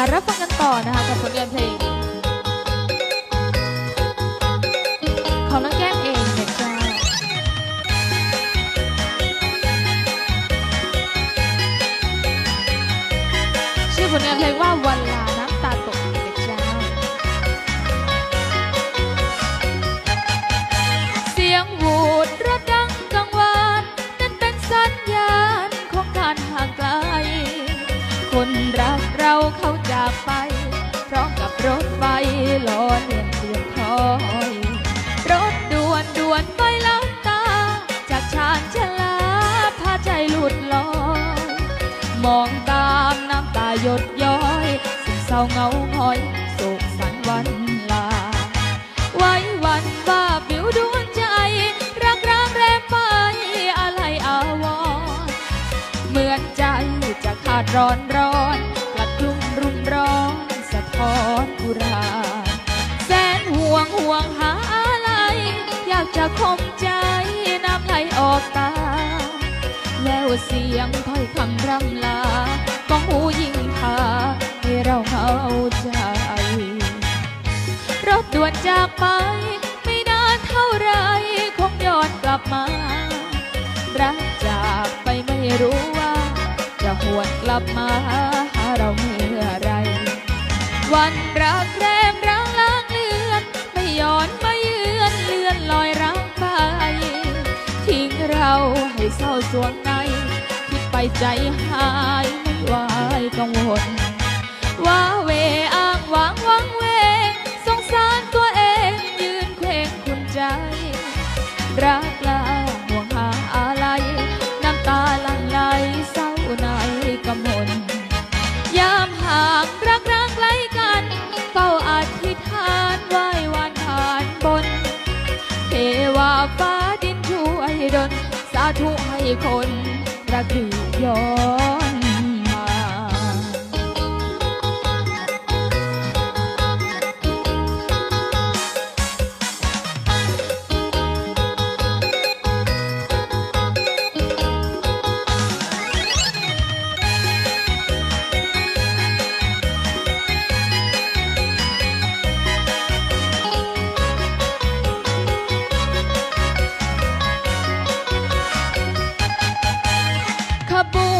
ะรับฟังกันต่อนะคะกับผลงานเพลง ของน้องแก้มเองเด็กจ้าชื่อผลงานเพลงว่าวันลา ไฟล้อเลียนเปลี่ยนถอย รถด่วนด่วนไปแลับตา จากชานชลาพาใจหลุดลอย มองตามน้ำตาหยดย้อยสึงเศร้าเงาหอยโศกสันวันลา ไว้วันว่าบิวดวงใจ รักร้างแรมไปอะไรอาวรเหมือนใจจะขาดร้อนร้อนกลัดกลุ่มรุมร้อนสะท้อนอุรา ห่วงห่วงหาอะไร อยากจะคมใจน้ำไหลออกตาแววเสียงถ้อยคำรำลาก้องหูยิ่งพาให้เราเหงาใจรถด่วนจากไป ไม่นานเท่าไรคงย้อนกลับมา รักจากไปไม่รู้ว่า จะหวนกลับมาหาเราเมื่อไร วันรักแรมร้า เศร้าสวงในคิดไปใจหายไม่ไหวกังวล ธุให้คนรักดีย้อน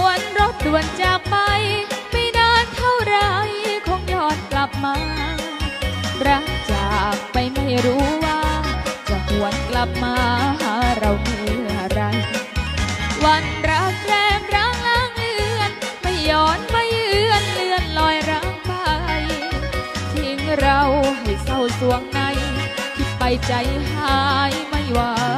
วน รถด่วนจากไป ไม่นานเท่าไรคงย้อนกลับมา รักจากไปไม่รู้ว่า จะหวนกลับมาหาเราเมื่อไร วันรักแรมร้างล้างเลือน ไม่ย้อนไมาเยือนเลื่อนลอยร้างไป ทิ้งเราให้เศร้าสวงใน คิดไปใจหายไม่ไหวกังว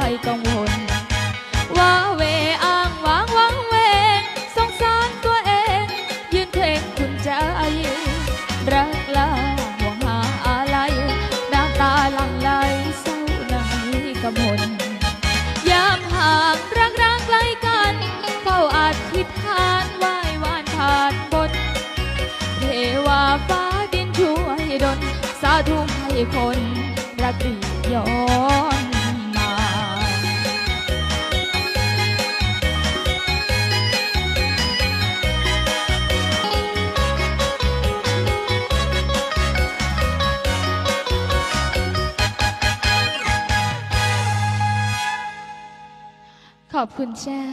ตาหลั่งไหลเศร้าในกำมลยามห่างรักรักไกลกันเฝ้าอธิษฐานไหว้วานผ่านบนเทวาฟ้าดินช่วยดลสาธุให้คนรักรีย้อ อบคุณเจ้า